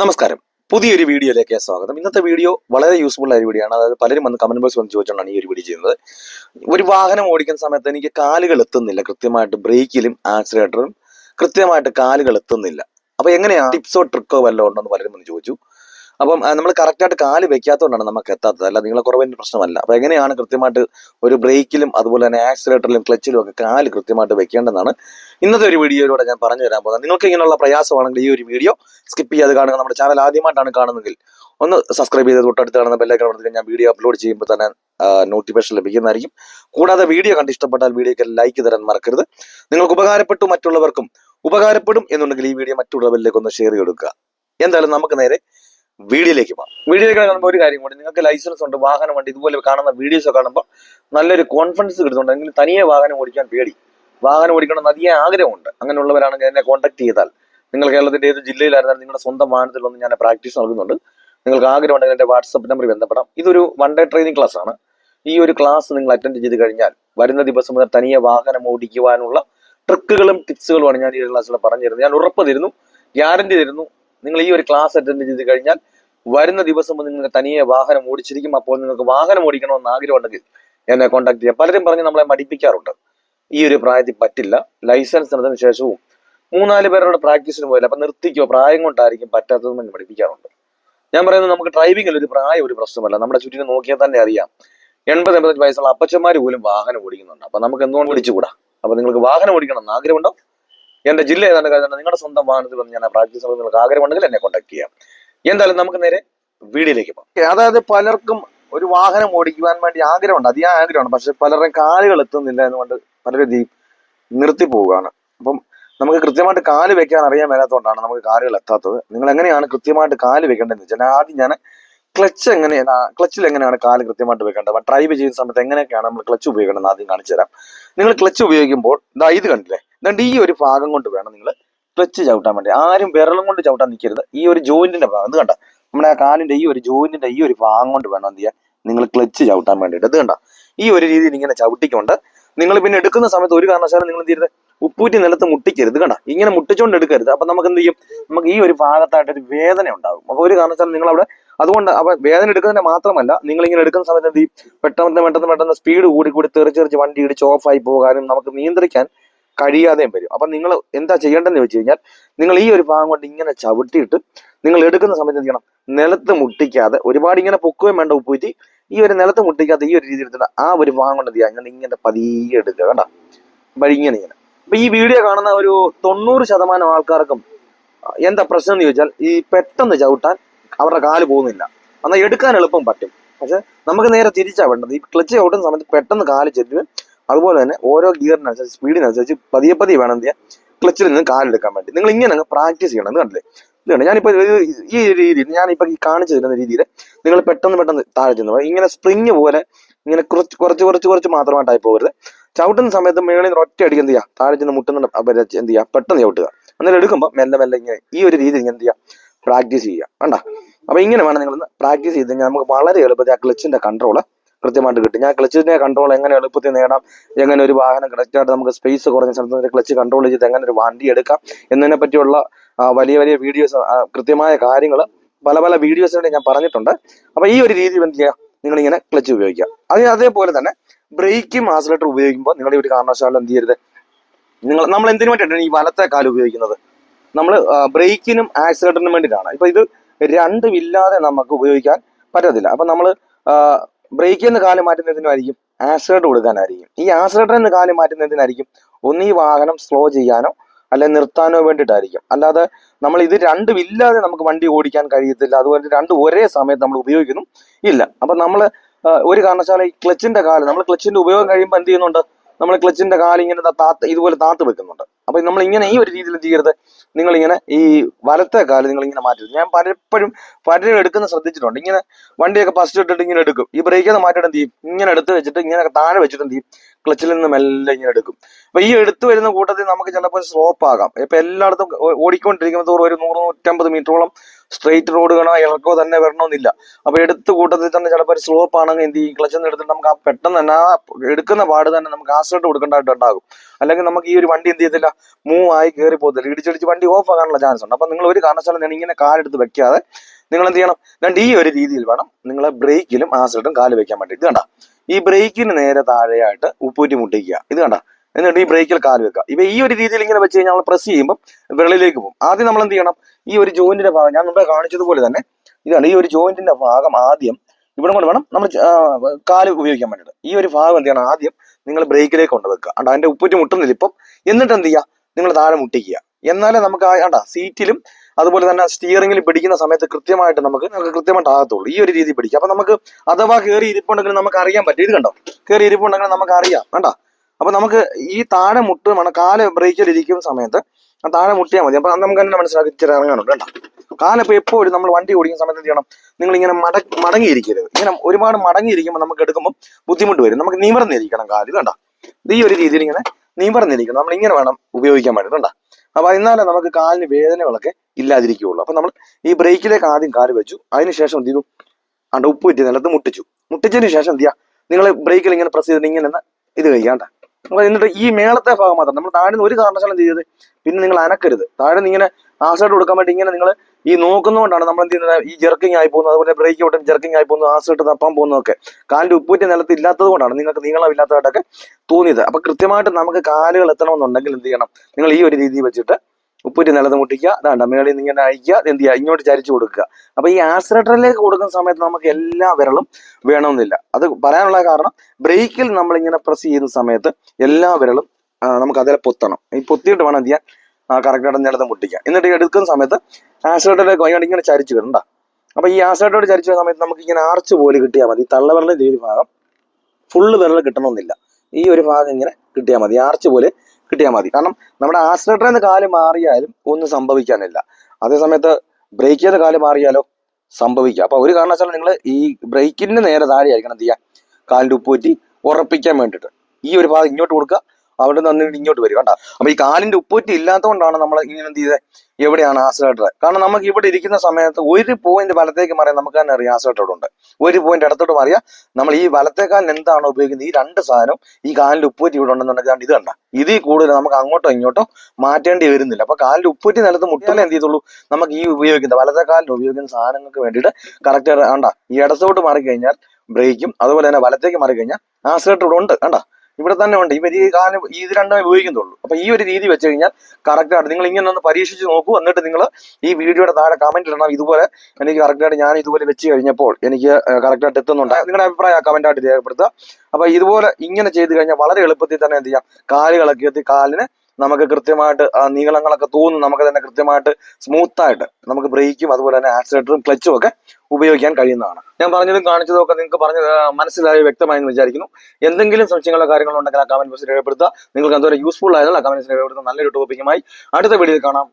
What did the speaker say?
നമസ്കാരം. പുതിയൊരു വീഡിയോയിലേക്ക് സ്വാഗതം. ഇന്നത്തെ വീഡിയോ വളരെ യൂസ്ഫുൾ ആയ വീഡിയോ ആണ്. അതായത് പലരും വന്ന് കമന്റ് ബോക്സ് വന്ന് ചോദിച്ചുകൊണ്ടാണ് ഈ ഒരു വീഡിയോ ചെയ്യുന്നത്. ഒരു വാഹനം ഓടിക്കുന്ന സമയത്ത് എനിക്ക് കാലുകൾ എത്തുന്നില്ല. കൃത്യമായിട്ട് ബ്രേക്കിലും ആക്സിലേറ്ററും കൃത്യമായിട്ട് കാലുകൾ എത്തുന്നില്ല. അപ്പൊ എങ്ങനെയാണ് ടിപ്സോ ട്രിക്കോ വല്ലതും ഉണ്ടോ എന്ന് പലരും വന്ന് ചോദിച്ചു. അപ്പം നമ്മൾ കറക്റ്റായിട്ട് കാൽ വെക്കാത്തതുകൊണ്ടാണ് നമുക്ക് എത്താത്തത്. അല്ല നിങ്ങളെ കുറവിന്റെ പ്രശ്നമല്ല. അപ്പോൾ എങ്ങനെയാണ് കൃത്യമായിട്ട് ഒരു ബ്രേക്കിലും അതുപോലെ തന്നെ ആക്സിലേറ്ററിലും ക്ലച്ചിലും ഒക്കെ കാൽ കൃത്യമായിട്ട് വെക്കേണ്ടതെന്നാണ് ഇന്നത്തെ ഒരു വീഡിയോയിലൂടെ ഞാൻ പറഞ്ഞു തരാൻ പോകുന്നത്. നിങ്ങൾക്ക് ഇങ്ങനെയുള്ള പ്രയാസമാണെങ്കിൽ ഈ ഒരു വീഡിയോ സ്കിപ്പ് ചെയ്യാതെ കാണുക. നമ്മുടെ ചാനൽ ആദ്യമായിട്ടാണ് കാണുന്നതെങ്കിൽ ഒന്ന് സബ്സ്ക്രൈബ് ചെയ്ത് തൊട്ടടുത്ത് കാണുന്ന ബെല്ലൈക്കൺ കൊടുത്തിട്ട് ഞാൻ വീഡിയോ അപ്ലോഡ് ചെയ്യുമ്പോൾ തന്നെ നോട്ടിഫിക്കേഷൻ ലഭിക്കുന്നതായിരിക്കും. കൂടാതെ വീഡിയോ കണ്ട് ഇഷ്ടപ്പെട്ടാൽ വീഡിയോക്ക് ലൈക്ക് തരാൻ മറക്കരുത്. നിങ്ങൾക്ക് ഉപകാരപ്പെട്ടു മറ്റുള്ളവർക്കും ഉപകാരപ്പെടും എന്നുണ്ടെങ്കിൽ ഈ വീഡിയോ മറ്റുള്ളവരിലേക്ക് ഒന്ന് ഷെയർ ചെയ്ത് കൊടുക്കുക. എന്തായാലും നമുക്ക് നേരെ വീഡിയോയിലേക്ക് പോകാം. വീഡിയോയിലേക്ക് കാണുമ്പോൾ ഒരു കാര്യം കൂടി നിങ്ങൾക്ക് ലൈസൻസ് ഉണ്ട് വാഹനം ഉണ്ട് ഇതുപോലെ കാണുന്ന വീഡിയോസ് കാണുമ്പോൾ നല്ലൊരു കോൺഫിഡൻസ് കിട്ടുന്നുണ്ട്. എങ്കിലും തനിയെ വാഹനം ഓടിക്കാൻ പേടി. വാഹനം ഓടിക്കണം അധികം ആഗ്രഹമുണ്ട്. അങ്ങനെയുള്ളവരാണെങ്കിൽ എന്നെ കോൺടാക്ട് ചെയ്താൽ. നിങ്ങൾ കേരളത്തിന്റെ ഏത് ജില്ലയിലായിരുന്നാലും നിങ്ങളുടെ സ്വന്തം വാഹനത്തിൽ വന്ന് ഞാൻ പ്രാക്ടീസ് നൽകുന്നുണ്ട് നിങ്ങൾക്ക് ആഗ്രഹം ഉണ്ടെങ്കിൽ എന്റെ വാട്സപ്പ് നമ്പർ ബന്ധപ്പെടാം. ഇതൊരു വൺ ഡേ ട്രെയിനിങ് ക്ലാസ് ആണ്. ഈ ഒരു ക്ലാസ് നിങ്ങൾ അറ്റൻഡ് ചെയ്ത് കഴിഞ്ഞാൽ വരുന്ന ദിവസം മുതൽ തനിയെ വാഹനം ഓടിക്കുവാനുള്ള ട്രിക്കുകളും ടിപ്സുകളുമാണ് ഞാൻ ഈ ക്ലാസ്സിൽ പറഞ്ഞു തരുന്നത് ഞാൻ ഉറപ്പ് തരുന്നു ഗ്യാരണ്ടി തരുന്നു. നിങ്ങൾ ഈ ഒരു ക്ലാസ് അറ്റൻഡ് ചെയ്ത് കഴിഞ്ഞാൽ വരുന്ന ദിവസം നിങ്ങൾ തനിയെ വാഹനം ഓടിച്ചിരിക്കും. അപ്പോൾ നിങ്ങൾക്ക് വാഹനം ഓടിക്കണമെന്ന് ആഗ്രഹമുണ്ടെങ്കിൽ എന്നെ കോൺടാക്ട് ചെയ്യാം പലരും പറഞ്ഞ് നമ്മളെ മടിപ്പിക്കാറുണ്ട്. ഈ ഒരു പ്രായത്തിൽ പറ്റില്ല. ലൈസൻസ് എടുത്തതിന് ശേഷവും മൂന്നാൽ പേരോട് പ്രാക്ടീസിന് പോയില്ല. അപ്പൊ നിർത്തിക്കോ. പ്രായം കൊണ്ടായിരിക്കും പറ്റാത്തതെന്ന് പഠിപ്പിക്കാറുണ്ട്. ഞാൻ പറയുന്നത് നമുക്ക് ഡ്രൈവിംഗിൽ ഒരു പ്രായം ഒരു പ്രശ്നമല്ല. നമ്മുടെ ചുറ്റിനെ നോക്കിയാൽ തന്നെ അറിയാം. എൺപത് എൺപത്തഞ്ച് വയസ്സുള്ള അപ്പച്ചന്മാർ പോലും വാഹനം ഓടിക്കുന്നുണ്ട്. അപ്പൊ നമുക്ക് എന്തുകൊണ്ട് ഓടിച്ചുകൂടാ അപ്പൊ നിങ്ങൾക്ക് വാഹനം ഓടിക്കണം എന്ന് ആഗ്രഹമുണ്ടോ? എന്റെ ജില്ല ഏതാണ്ട് കാര്യം നിങ്ങളുടെ സ്വന്തം വാഹനത്തിൽ വന്ന് ഞാൻ പ്രാക്ടീസ് നിങ്ങൾക്ക് ആഗ്രഹമുണ്ടെങ്കിൽ എന്നെ കോൺടാക്ട് ചെയ്യാം. എന്തായാലും നമുക്ക് നേരെ വീടിലേക്ക് പോകാം. അതായത് പലർക്കും ഒരു വാഹനം ഓടിക്കുവാൻ വേണ്ടി ആഗ്രഹമുണ്ട്. അതിയാ ആഗ്രഹമാണ്. പക്ഷെ പലരുടെയും കാലുകൾ എത്തുന്നില്ല എന്നുകൊണ്ട് പലരും നിർത്തി പോവുകയാണ്. അപ്പം നമുക്ക് കൃത്യമായിട്ട് കാൽ വെക്കാൻ അറിയാൻ മേലാത്തതുകൊണ്ടാണ് നമുക്ക് കാലുകൾ എത്താത്തത്. നിങ്ങൾ എങ്ങനെയാണ് കൃത്യമായിട്ട് കാൽ വെക്കേണ്ടതെന്ന് വെച്ചാൽ ആദ്യം ഞാൻ ക്ലച്ച് എങ്ങനെയാണ് ക്ലച്ചിൽ എങ്ങനെയാണ് കാൽ കൃത്യമായിട്ട് വെക്കേണ്ടത്? ഡ്രൈവ് ചെയ്യുന്ന സമയത്ത് എങ്ങനെയൊക്കെയാണ് നമ്മൾ ക്ലച്ച് ഉപയോഗിക്കേണ്ടത് ആദ്യം കാണിച്ചു തരാം. നിങ്ങൾ ക്ലച്ച് ഉപയോഗിക്കുമ്പോൾ ഇതാ ഇത് കണ്ടില്ലേ? ഇതുകൊണ്ട് ഈ ഒരു ഭാഗം കൊണ്ട് വേണം നിങ്ങൾ ക്ലച്ച് ചവിട്ടാൻ വേണ്ടി. ആരും വിരലും കൊണ്ട് ചവിട്ടാൻ നിൽക്കരുത് ഈ ഒരു ജോയിന്റിന്റെ ഭാഗം. ഇത് കണ്ട? നമ്മുടെ ആ കാലിന്റെ ഈ ഒരു ജോയിന്റിന്റെ ഈ ഒരു ഭാഗം കൊണ്ട് വേണം എന്ത് ചെയ്യാൻ? നിങ്ങൾ ക്ലച്ച് ചവിട്ടാൻ വേണ്ടിയിട്ട്. ഇത് കണ്ട? ഈ ഒരു രീതിയിൽ ഇങ്ങനെ ചവിട്ടിക്കൊണ്ട് നിങ്ങൾ പിന്നെ എടുക്കുന്ന സമയത്ത് ഒരു കാരണവശാലും നിങ്ങൾ എന്ത് ചെയ്യരുത്? ഉപ്പൂറ്റി നിലത്ത് മുട്ടിക്കരുത്. കണ്ട? ഇങ്ങനെ മുട്ടിച്ചുകൊണ്ട് എടുക്കരുത്. അപ്പൊ നമുക്ക് എന്ത് ചെയ്യും? നമുക്ക് ഈ ഒരു ഭാഗത്തായിട്ട് ഒരു വേദന ഉണ്ടാകും. അപ്പൊ ഒരു കാരണവശാലും നിങ്ങൾ അവിടെ അതുകൊണ്ട് അപ്പൊ വേദന എടുക്കുന്നതിന് മാത്രമല്ല നിങ്ങൾ ഇങ്ങനെ എടുക്കുന്ന സമയത്ത് എന്ത് ചെയ്യും? പെട്ടെന്ന് പെട്ടെന്ന് പെട്ടെന്ന് സ്പീഡ് കൂടി കൂടി തെറിച്ചെറിച്ച് വണ്ടി ഇടിച്ച് ഓഫായി പോകാനും നമുക്ക് നിയന്ത്രിക്കാൻ കഴിയാതെയും വരും. അപ്പൊ നിങ്ങൾ എന്താ ചെയ്യേണ്ടതെന്ന് വെച്ച് കഴിഞ്ഞാൽ നിങ്ങൾ ഈ ഒരു ഭാഗം കൊണ്ട് ഇങ്ങനെ ചവിട്ടിയിട്ട് നിങ്ങൾ എടുക്കുന്ന സമയത്ത് എന്ത് ചെയ്യണം? നിലത്ത് മുട്ടിക്കാതെ ഒരുപാട് ഇങ്ങനെ പൊക്കുകയും വേണ്ട ഉപ്പൂറ്റി ഈ ഒരു നിലത്ത് മുട്ടിക്കാതെ ഈ ഒരു രീതിയിൽ എടുത്തിട്ട് ആ ഒരു ഭാഗം കൊണ്ട് എന്ത് ചെയ്യുക? ഇങ്ങനെ ഇങ്ങനെ പതിയെ എടുക്കുക കണ്ട വഴി ഇങ്ങനെ ഇങ്ങനെ. അപ്പൊ ഈ വീഡിയോ കാണുന്ന ഒരു തൊണ്ണൂറ് ശതമാനം ആൾക്കാർക്കും എന്താ പ്രശ്നം എന്ന് ചോദിച്ചാൽ ഈ പെട്ടെന്ന് ചവിട്ടാൻ അവരുടെ കാൽ പോകുന്നില്ല. എന്നാൽ എടുക്കാൻ എളുപ്പം പറ്റും. പക്ഷെ നമുക്ക് നേരെ തിരിച്ചാ വേണ്ടത്. ഈ ക്ലച്ച് ചവിട്ടുന്ന സമയത്ത് പെട്ടെന്ന് കാൽ ചെല്ലുകയും അതുപോലെ തന്നെ ഓരോ ഗിയറിനനുസരിച്ച് സ്പീഡിനനുസരിച്ച് പതിയെ പതിയെ വേണം എന്ത് ചെയ്യുക ക്ലച്ചിൽ നിന്ന് കാലെടുക്കാൻ വേണ്ടി. നിങ്ങൾ ഇങ്ങനെ അങ്ങ് പ്രാക്ടീസ് ചെയ്യണം. എന്ന് കണ്ടില്ലേ? ഇതാണ് ഞാനിപ്പോൾ ഞാനിപ്പോ ഈ രീതിയിൽ ഞാനിപ്പോ ഈ കാണിച്ചു തരുന്ന രീതിയിൽ നിങ്ങൾ പെട്ടെന്ന് പെട്ടെന്ന് താഴെ ചെന്നു ഇങ്ങനെ സ്പ്രിങ് പോലെ ഇങ്ങനെ കുറച്ച് കുറച്ച് കുറച്ച് കുറച്ച് മാത്രമായിട്ടായി പോകരുത്. ചവിട്ടുന്ന സമയത്ത് മേളിൽ നിന്ന് ഒറ്റ അടിക്ക് എന്ത് ചെയ്യുക താഴെ ചെന്ന് മുട്ടുന്ന എന്ത് ചെയ്യുക പെട്ടെന്ന് ചവിട്ടുക. അങ്ങനെ എടുക്കുമ്പോൾ മെല്ലെ മെല്ലെ ഇങ്ങനെ ഈ ഒരു രീതിയിൽ എന്ത് ചെയ്യുക പ്രാക്ടീസ് ചെയ്യുക. വേണ്ട അപ്പൊ ഇങ്ങനെ വേണം നിങ്ങൾ പ്രാക്ടീസ് ചെയ്ത് കഴിഞ്ഞാൽ നമുക്ക് വളരെ എളുപ്പത്തിൽ ആ ക്ലച്ചിന്റെ കൺട്രോൾ കൃത്യമായിട്ട് കിട്ടും. ഞാൻ ക്ലച്ചിന്റെ കൺട്രോൾ എങ്ങനെ എളുപ്പത്തിൽ നേടാം? എങ്ങനെ ഒരു വാഹനം കറക്റ്റായിട്ട് നമുക്ക് സ്പേസ് കുറഞ്ഞ സ്ഥലത്ത് ക്ലച്ച് കൺട്രോൾ ചെയ്ത് എങ്ങനെ ഒരു വണ്ടി എടുക്കാം? എന്നതിനെ പറ്റിയുള്ള വലിയ വലിയ വീഡിയോസ് കൃത്യമായ കാര്യങ്ങൾ പല പല വീഡിയോസിലൂടെ ഞാൻ പറഞ്ഞിട്ടുണ്ട്. അപ്പൊ ഈ ഒരു രീതി എന്ത് നിങ്ങൾ ഇങ്ങനെ ക്ലച്ച് ഉപയോഗിക്കുക. അത് അതേപോലെ തന്നെ ബ്രേക്കും ആസിലേറ്റർ ഉപയോഗിക്കുമ്പോൾ നിങ്ങളുടെ ഒരു കാരണവശാലും എന്ത് ചെയ്യരുത്? നിങ്ങൾ നമ്മൾ എന്തിനു വേണ്ടിയിട്ടാണ് ഈ വലത്തെ കാൽ ഉപയോഗിക്കുന്നത്? നമ്മൾ ബ്രേക്കിനും ആക്സിലേറ്ററിനും വേണ്ടിയിട്ടാണ്. ഇപ്പൊ ഇത് രണ്ടും ഇല്ലാതെ നമുക്ക് ഉപയോഗിക്കാൻ പറ്റത്തില്ല. അപ്പൊ നമ്മൾ ബ്രേക്കിൽ നിന്ന് കാൽ മാറ്റുന്നതിനായിരിക്കും ആക്സിലേറ്റർ കൊടുക്കാനായിരിക്കും. ഈ ആക്സിലേറ്ററിൽ നിന്ന് കാൽ മാറ്റുന്നതിനായിരിക്കും ഒന്ന് ഈ വാഹനം സ്ലോ ചെയ്യാനോ അല്ലെ നിർത്താനോ വേണ്ടിയിട്ടായിരിക്കും. അല്ലാതെ നമ്മൾ ഇത് രണ്ടും ഇല്ലാതെ നമുക്ക് വണ്ടി ഓടിക്കാൻ കഴിയത്തില്ല. അതുപോലെ രണ്ടും ഒരേ സമയത്ത് നമ്മൾ ഉപയോഗിക്കുന്നു. ഇല്ല. അപ്പൊ നമ്മൾ ഒരു കാരണവശാലും ഈ ക്ലച്ചിന്റെ കാൽ നമ്മൾ ക്ലച്ചിന്റെ ഉപയോഗം കഴിയുമ്പോൾ എന്ത് ചെയ്യുന്നുണ്ട്? നമ്മൾ ക്ലച്ചിന്റെ കാൽ ഇങ്ങനെ താത്ത് ഇതുപോലെ താത്ത് വെക്കുന്നുണ്ട്. അപ്പൊ നമ്മൾ ഇങ്ങനെ ഈ ഒരു രീതിയിൽ എന്ത് ചെയ്യരുത്? നിങ്ങൾ ഇങ്ങനെ ഈ വലത്തെ കാൽ നിങ്ങളിങ്ങനെ മാറ്റരുത് ഞാൻ പലപ്പോഴും പലരും എടുക്കുന്ന ശ്രദ്ധിച്ചിട്ടുണ്ട്. ഇങ്ങനെ വണ്ടിയൊക്കെ ഫസ്റ്റ് ഇട്ടിട്ട് ഇങ്ങനെ എടുക്കും. ഈ ബ്രേക്ക് ഒന്ന് മാറ്റിയിട്ട് എന്ത് ചെയ്യും? ഇങ്ങനെ എടുത്ത് വെച്ചിട്ട് ഇങ്ങനെ താഴെ വെച്ചിട്ട് എന്ത് ചെയ്യും? ക്ലച്ചിൽ നിന്ന് മെല്ലെ ഇങ്ങനെ എടുക്കും. അപ്പൊ ഈ എടുത്തു വരുന്ന കൂട്ടത്തിൽ നമുക്ക് ചിലപ്പോൾ സ്ലോപ്പ് ആകാം. ഇപ്പൊ എല്ലായിടത്തും ഓടിക്കൊണ്ടിരിക്കുമ്പോൾ ഒരു നൂറ് നൂറ്റമ്പത് മീറ്ററോളം സ്ട്രെയിറ്റ് റോഡ് വേണോ ഇറക്കോ തന്നെ വരണമെന്നില്ല. അപ്പൊ എടുത്ത കൂട്ടത്തിൽ തന്നെ ചിലപ്പോൾ ഒരു സ്ലോപ്പ് ആണെങ്കിൽ എന്ത് ചെയ്യും? ക്ലച്ച് എടുത്തിട്ട് നമുക്ക് ആ പെട്ടെന്ന് തന്നെ ആ എടുക്കുന്ന പാട് തന്നെ നമുക്ക് ആശ്രയിട്ട് കൊടുക്കേണ്ടതായിട്ടുണ്ടാകും അല്ലെങ്കിൽ നമുക്ക് ഈ ഒരു വണ്ടി എന്ത് ചെയ്യത്തില്ല? മൂവ് ആയി കയറി പോകത്തില്ല. ഇടിച്ചിടിച്ച് വണ്ടി ഓഫ് ആകാനുള്ള ചാൻസ് ഉണ്ട്. അപ്പൊ നിങ്ങൾ ഒരു കാരണവശാലും നിങ്ങൾ ഇങ്ങനെ കാലെടുത്ത് വെക്കാതെ നിങ്ങൾ എന്ത് ചെയ്യണം? രണ്ട് ഈ ഒരു രീതിയിൽ വേണം നിങ്ങൾ ബ്രേക്കിലും ആശ്രയിട്ടും കാൽ വെക്കാൻ വേണ്ടി ഇത് കണ്ട? ഈ ബ്രേക്കിന് നേരെ താഴെയായിട്ട് ഉപ്പൂറ്റി മുട്ടിക്കുക. ഇത് കണ്ട? എന്നിട്ട് ഈ ബ്രേക്കിൽ കാൽ വെക്കുക. ഇവ ഈ ഒരു രീതിയിൽ ഇങ്ങനെ വെച്ച് കഴിഞ്ഞാൽ നമ്മൾ പ്രസ് ചെയ്യുമ്പോൾ വിരളിലേക്ക് പോകും. ആദ്യം നമ്മൾ എന്ത് ചെയ്യണം? ഈ ഒരു ജോയിന്റിന്റെ ഭാഗം ഞാൻ മുമ്പേ കാണിച്ചതുപോലെ തന്നെ ഇതാണ് ഈ ഒരു ജോയിന്റിന്റെ ഭാഗം ആദ്യം ഇവിടെ കൊണ്ട് വേണം നമ്മൾ കാൽ ഉപയോഗിക്കാൻ വേണ്ടിയിട്ട്. ഈ ഒരു ഭാഗം എന്ത് ചെയ്യണം? ആദ്യം നിങ്ങൾ ബ്രേക്കിലേക്ക് കൊണ്ട് വെക്കുക. അണ്ട അതിന്റെ ഉപ്പറ്റ് മുട്ടുന്നില്ല ഇപ്പം. എന്നിട്ട് എന്ത് ചെയ്യുക? നിങ്ങൾ താഴെ മുട്ടിക്കുക. എന്നാലേ നമുക്ക് ആ അണ്ട സീറ്റിലും അതുപോലെ തന്നെ സ്റ്റിയറിംഗിൽ പിടിക്കുന്ന സമയത്ത് കൃത്യമായിട്ട് നമുക്ക് നമുക്ക് കൃത്യമായിട്ട് ആകത്തുള്ളൂ. ഈ ഒരു രീതി പിടിക്കുക. അപ്പൊ നമുക്ക് അഥവാ കയറി ഇരിപ്പുണ്ടെങ്കിൽ നമുക്ക് അറിയാൻ പറ്റും. ഇത് കണ്ടോ? കയറി ഇരിപ്പുണ്ടെങ്കിൽ നമുക്ക് അറിയാം. കണ്ടോ? അപ്പൊ നമുക്ക് ഈ താഴെ മുട്ട് വേണം. കാൽ ബ്രേക്കിൽ ഇരിക്കുന്ന സമയത്ത് ആ താഴെ മുട്ടിയാൽ മതി. അപ്പൊ നമുക്ക് തന്നെ മനസ്സിലാക്കി ഇച്ചിരി ഇറങ്ങാനുണ്ട് കേട്ടോ കാലപ്പോ എപ്പോഴും നമ്മൾ വണ്ടി ഓടിക്കുന്ന സമയത്ത് ചെയ്യണം? നിങ്ങൾ ഇങ്ങനെ മട മടങ്ങിയിരിക്കരുത്. ഇങ്ങനെ ഒരുപാട് മടങ്ങിയിരിക്കുമ്പോൾ നമുക്ക് എടുക്കുമ്പോൾ ബുദ്ധിമുട്ട് വരും. നമുക്ക് നിവർന്നിരിക്കണം കാൽ കണ്ട? ഈ ഒരു രീതിയിൽ ഇങ്ങനെ നിവർന്നിരിക്കണം. നമ്മൾ ഇങ്ങനെ വേണം ഉപയോഗിക്കാൻ വേണ്ടി കണ്ടോ? അപ്പൊ എന്നാലേ നമുക്ക് കാലിന് വേദനകളൊക്കെ ഇല്ലാതിരിക്കുകയുള്ളൂ. അപ്പൊ നമ്മൾ ഈ ബ്രേക്കിലേക്ക് ആദ്യം കാൽ വെച്ചു. അതിനുശേഷം എന്ത് ചെയ്തു? അണ്ട ഉപ്പ് പറ്റി നിലത്ത് മുട്ടിച്ചു. മുട്ടിച്ചതിന് ശേഷം എന്ത് ചെയ്യാം? നിങ്ങൾ ബ്രേക്കിൽ ഇങ്ങനെ പ്രസ് ചെയ്തിട്ട് ഇങ്ങനെ ഇത് കഴിയാണ്ട എന്നിട്ട് ഈ മേളത്തെ ഭാഗം മാത്രം. നമ്മൾ താഴെ ഒരു കാരണശാലം ചെയ്തത് പിന്നെ നിങ്ങൾ അനക്കരുത്. താഴെ ഇങ്ങനെ ആസിഡ് കൊടുക്കാൻ വേണ്ടി ഇങ്ങനെ നിങ്ങൾ ഈ നോക്കുന്നതുകൊണ്ടാണ് നമ്മൾ എന്ത് ചെയ്യുന്നത്? ഈ ജെർക്കിങ് ആയി പോകുന്നത് അതുപോലെ ബ്രേക്ക് ഔട്ടും ജെർക്കിങ് ആയി പോകുന്നത് ആസിഡ് തപ്പാൻ പോകുന്നതൊക്കെ. കാലിന്റെ ഉപ്പൂറ്റ നിലത്ത് ഇല്ലാത്തത് കൊണ്ടാണ് നിങ്ങൾക്ക് നീളമില്ലാത്തതായിട്ടൊക്കെ തോന്നിയത്. അപ്പൊ കൃത്യമായിട്ട് നമുക്ക് കാലുകൾ എത്തണമെന്നുണ്ടെങ്കിൽ എന്ത് ചെയ്യണം? നിങ്ങൾ ഈ ഒരു രീതി വെച്ചിട്ട് ഉപ്പൂറ്റി നിലത്ത് മുട്ടിക്കുക അതാണ്ട മേളിൽ നിന്ന് ഇങ്ങനെ അയക്കുക എന്ത് ചെയ്യുക ഇങ്ങോട്ട് ചരിച്ചു കൊടുക്കുക അപ്പൊ ഈ ആക്സിലേറ്ററിലേക്ക് കൊടുക്കുന്ന സമയത്ത് നമുക്ക് എല്ലാ വിരലും വേണമെന്നില്ല. അത് പറയാനുള്ള കാരണം ബ്രേക്കിൽ നമ്മൾ ഇങ്ങനെ പ്രസ് ചെയ്യുന്ന സമയത്ത് എല്ലാ വിരലും നമുക്ക് അതിലെ പൊത്തണം. ഈ പൊത്തിയിട്ട് വേണം എന്ത് ചെയ്യാൻ? കറക്റ്റായിട്ട് നിലത്ത് മുട്ടിക്കുക എന്നിട്ട് എടുക്കുന്ന സമയത്ത് ആക്സിലേറ്ററിലേക്ക് വൈകാണ്ട് ഇങ്ങനെ ചരിച്ചു വരണ്ട അപ്പൊ ഈ ആക്സിലേറ്ററോട് ചരിച്ചു സമയത്ത് നമുക്ക് ഇങ്ങനെ ആർച്ച് പോലെ കിട്ടിയാൽ മതി. തള്ളവിരളിന്റെ ഈ ഒരു ഭാഗം ഫുള്ള് വിരൽ കിട്ടണമെന്നില്ല. ഈ ഒരു ഭാഗം ഇങ്ങനെ കിട്ടിയാൽ മതി. ആർച്ച് പോലെ കിട്ടിയാൽ മതി. കാരണം നമ്മുടെ ആക്സിലേറ്ററിൽ കാൽ മാറിയാലും ഒന്നും സംഭവിക്കാനില്ല. അതേസമയത്ത് ബ്രേക്ക് ചെയ്ത കാൽ മാറിയാലോ? സംഭവിക്കുക അപ്പൊ ഒരു കാരണവശാലും നിങ്ങൾ ഈ ബ്രേക്കിന്റെ നേരെ താഴെ ആയിരിക്കണം എന്ത് ചെയ്യുക കാലിന്റെ ഉപ്പൂറ്റി ഉറപ്പിക്കാൻ വേണ്ടിയിട്ട്. ഈ ഒരു ഭാഗം ഇങ്ങോട്ട് കൊടുക്കുക. അവിടെ നിന്ന് ഇങ്ങോട്ട് വരും. കണ്ട? അപ്പൊ ഈ കാലിന്റെ ഉപ്പൂറ്റി ഇല്ലാത്തതുകൊണ്ടാണ് നമ്മൾ ഇങ്ങനെ എന്ത് ചെയ്തത് എവിടെയാണ് ആസിലേറ്റർ കാരണം നമുക്ക് ഇവിടെ ഇരിക്കുന്ന സമയത്ത് ഒരു പോയിന്റ് വലത്തേക്ക് മാറിയാൽ നമുക്ക് തന്നെ അറിയാം ആസിലേറ്റർ ഉണ്ട്. ഒരു പോയിന്റ് ഇടത്തോട്ട് മാറിയാൽ നമ്മൾ ഈ വലത്തേക്കാലിന് എന്താണ് ഉപയോഗിക്കുന്നത്? ഈ രണ്ട് സാധനം ഈ കാലിന്റെ ഉപ്പൂറ്റി ഇവിടെ ഉണ്ടെന്നുണ്ടെങ്കിൽ ഇത് കണ്ട? ഇതിൽ കൂടുതൽ നമുക്ക് അങ്ങോട്ടോ ഇങ്ങോട്ടോ മാറ്റേണ്ടി വരുന്നില്ല. അപ്പൊ കാലിന്റെ ഉപ്പൂറ്റി നിലത്ത് മുട്ടിയാലേ എന്ത് ചെയ്തുള്ളൂ? നമുക്ക് ഈ ഉപയോഗിക്കുന്ന വലത്തേക്കാലിന് ഉപയോഗിക്കുന്ന സാധനങ്ങൾക്ക് വേണ്ടിയിട്ട് കറക്റ്റ് കണ്ട? ഈ ഇടത്തോട്ട് മാറിക്കഴിഞ്ഞാൽ ബ്രേക്കും അതുപോലെ തന്നെ വലത്തേക്ക് മാറിക്കഴിഞ്ഞാൽ ആസിലേറ്റർ ഇവിടെ ഉണ്ട്. കണ്ട? ഇവിടെ തന്നെ ഉണ്ട്. ഇവർ ഈ കാലം ഇത് രണ്ടേ ഉപയോഗിക്കുന്നുള്ളൂ. അപ്പൊ ഈ ഒരു രീതി വെച്ച് കഴിഞ്ഞാൽ കറക്റ്റ് ആയിട്ട് നിങ്ങൾ ഇങ്ങനെ ഒന്ന് പരീക്ഷിച്ച് നോക്കൂ. എന്നിട്ട് നിങ്ങൾ ഈ വീഡിയോയുടെ താഴെ കമന്റ് ഇടണം. ഇതുപോലെ എനിക്ക് കറക്റ്റ് ആയിട്ട് ഞാൻ ഇതുപോലെ വെച്ച് കഴിഞ്ഞപ്പോൾ എനിക്ക് കറക്റ്റ് ആയിട്ട് എത്തുന്നുണ്ട്. നിങ്ങളുടെ അഭിപ്രായം കമന്റ് ആയിട്ട് രേഖപ്പെടുത്തുക. അപ്പൊ ഇതുപോലെ ഇങ്ങനെ ചെയ്ത് കഴിഞ്ഞാൽ വളരെ എളുപ്പത്തിൽ തന്നെ എന്ത് ചെയ്യാം? കാലുകളൊക്കെ എത്തി കാലിന് നമുക്ക് കൃത്യമായിട്ട് ആ നീളങ്ങളൊക്കെ തോന്നും നമുക്ക് തന്നെ കൃത്യമായിട്ട് സ്മൂത്തായിട്ട് നമുക്ക് ബ്രേക്കും അതുപോലെ തന്നെ ആക്സിലേറ്ററും ക്ലച്ചും ഒക്കെ ഉപയോഗിക്കാൻ കഴിയുന്നതാണ്. ഞാൻ പറഞ്ഞതും കാണിച്ചതും ഒക്കെ നിങ്ങൾക്ക് പറഞ്ഞ മനസ്സിലായി വ്യക്തമായി എന്ന് വിചാരിക്കുന്നു. എന്തെങ്കിലും സംശയങ്ങളോ കാര്യങ്ങളോ ഉണ്ടെങ്കിൽ ആ കമന്റ് ബോക്സിൽ രേഖപ്പെടുത്തുക. നിങ്ങൾക്ക് എന്തോ യൂസ്ഫുൾ ആയതുള്ള ബോക്സിൽ രേഖപ്പെടുത്തുന്ന നല്ലൊരു ടോപ്പിക്കുമായി അടുത്ത വീഡിയോയിൽ കാണാം.